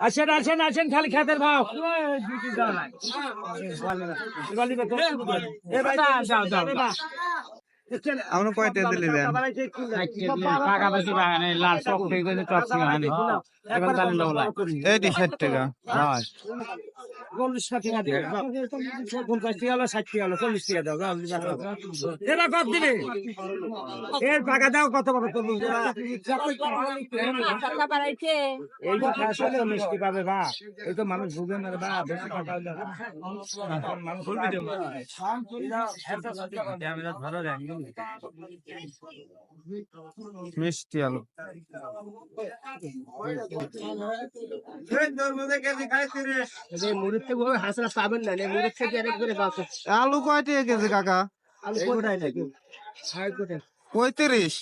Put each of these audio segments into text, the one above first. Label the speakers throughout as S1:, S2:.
S1: আসেন আসেন আসেন খালি খাতের ভাও
S2: আমরা কয়টা দিলি দেন
S1: পাকাপাকি বাগানে লাল চক থেকে গেছে চক বাগানে এখন তাহলে লোলা
S2: এইটি ষাট টাকা
S1: চল্লিশ ষাট টাকা দিবে। পঞ্চাশ টাকা হলো ষাট টাকা হলো চল্লিশ টাকা দাও এটা কত দিবে? এর টাকা দাও কত বড় তরমুজ এই কথা আসলে মিষ্টি পাবে বা। এই তো মানুষ না বা
S2: মিষ্টি আলু।
S1: মুড়ির থেকে হাঁসরা পাবেন না মুড়ির থেকে আরেক করে বাঁচো।
S2: আলু কয় টাকা কেজি কাকা?
S1: আলু নাকি?
S2: পঁয়ত্রিশ।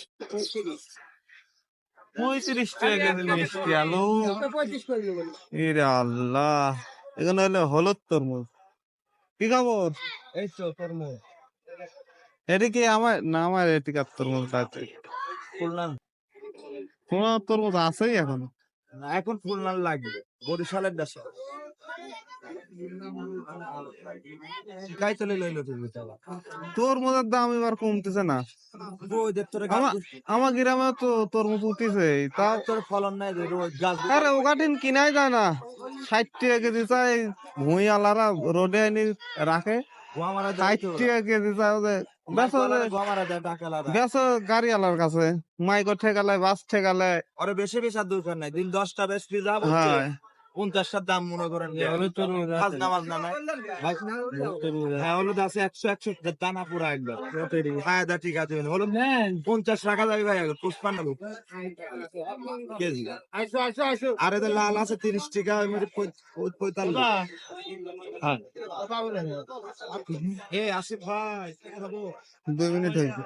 S2: পঁয়ত্রিশ। টাকা কেজি মিষ্টি আলু। ইরে আল্লাহ এখানে হলো হলুদ তরমুজ। কি খবর?
S1: এই তো তরমুজ।
S2: এটি কি আমার না আমার এটিকার তরমুজ আছে
S1: খুলনা
S2: তরমুজ আছেই এখনও।
S1: না এখন খুলনা লাগবে বরিশালের দেশে। গাই চলে লইলো তুমি
S2: তরমুজের দাম এবার কমতেছে না।
S1: তোর
S2: আমার গ্রামে তো তরমুজ উঠেছে তা
S1: তোর ফলন নাই
S2: আরে কিনাই যায় না। ষাট টাকা কেজি চাই ভুঁই আলারা রোডে এনে রাখে। ষাট টাকা কেজি চাই গাড়ি আলার কাছে। মাইক ঠেকালে বাস ঠেকালে।
S1: ওরে বেশি বেশি আর দরকার নাই দিন দশটা বেশ পঞ্চাশটার দাম মনে করেন নাই। হ্যাঁ হলুদ আছে একশো একশো দানা পুরা একবার। হ্যাঁ ঠিক আছে হলুদ। পঞ্চাশ টাকা যাবে ভাই পুষ্পান্ন কেজি আর এদের লাল আছে তিরিশ টাকা ওই মধ্যে পঁয়তাল্লিশ। এ আসিফ ভাই
S2: দুই মিনিট হয়েছে।